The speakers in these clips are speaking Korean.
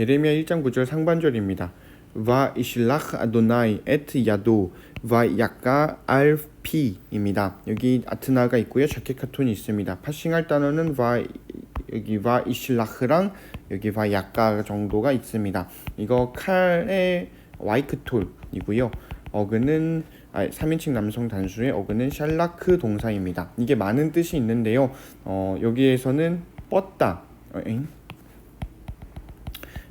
예레미야 1장 9절 상반절입니다. 와 이실라흐 아도나이 에트 야도 와 약가 알피입니다. 여기 아트나가 있고요. 자켓 카톤이 있습니다. 파싱할 단어는 와 여기 와 이실라흐랑 여기 와 약가 정도가 있습니다. 이거 칼의 와이크톨이고요. 어근은 아, 3인칭 남성 단수의 어근은 샬라크 동사입니다. 이게 많은 뜻이 있는데요. 어, 여기에서는 뻗다, 어, 엥?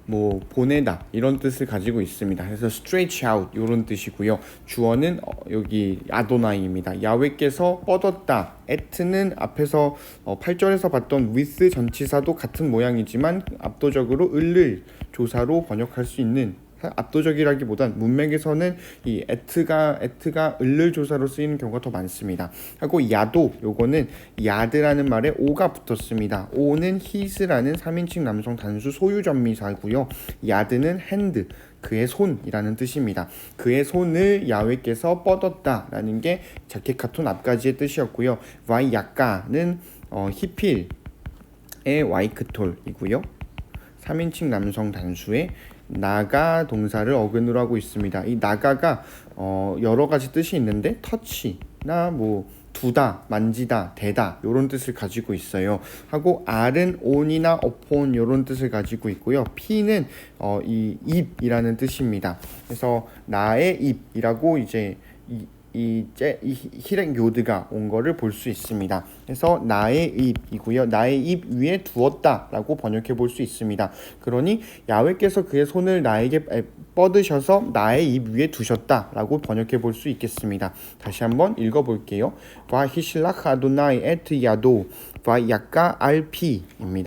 뭐 보내다 이런 뜻을 가지고 있습니다. 그래서 stretch out 이런 뜻이고요. 주어는 어, 여기 아도나이입니다. 야훼께서 뻗었다. at는 앞에서 어, 8절에서 봤던 with 전치사도 같은 모양이지만 압도적으로 을을 조사로 번역할 수 있는 압도적이라기보단 문맥에서는 이 at가 at가 을을 조사로 쓰이는 경우가 더 많습니다. 하고 야도 요거는 야드라는 말에 오가 붙었습니다. 오는 his라는 3인칭 남성 단수 소유 전미사고요. 야드는 hand 그의 손이라는 뜻입니다. 그의 손을 야훼께서 뻗었다라는 게 자켓 카톤 앞까지의 뜻이었고요. 와이 약가는 어, 히필의 와이크톨이고요. 3인칭 남성 단수의 나가 동사를 어근으로 하고 있습니다. 이 나가가 어, 여러 가지 뜻이 있는데 터치나 뭐 두다, 만지다, 대다 이런 뜻을 가지고 있어요. 하고 R은 on이나 upon 이런 뜻을 가지고 있고요. P는 어, 이 입이라는 뜻입니다. 그래서 나의 입이라고 이제 이, 이, 제, 이 히렉 요드가 온 거를 볼 수 있습니다. 그래서 나의 입이고요. 나의 입 위에 두었다라고 번역해 볼 수 있습니다. 그러니 야훼께서 그의 손을 나에게 에, 뻗으셔서 나의 입 위에 두셨다라고 번역해 볼 수 있겠습니다. 다시 한번 읽어 볼게요. 와 히실라크 아도나이 에트 야도 와 약가 알피입니다.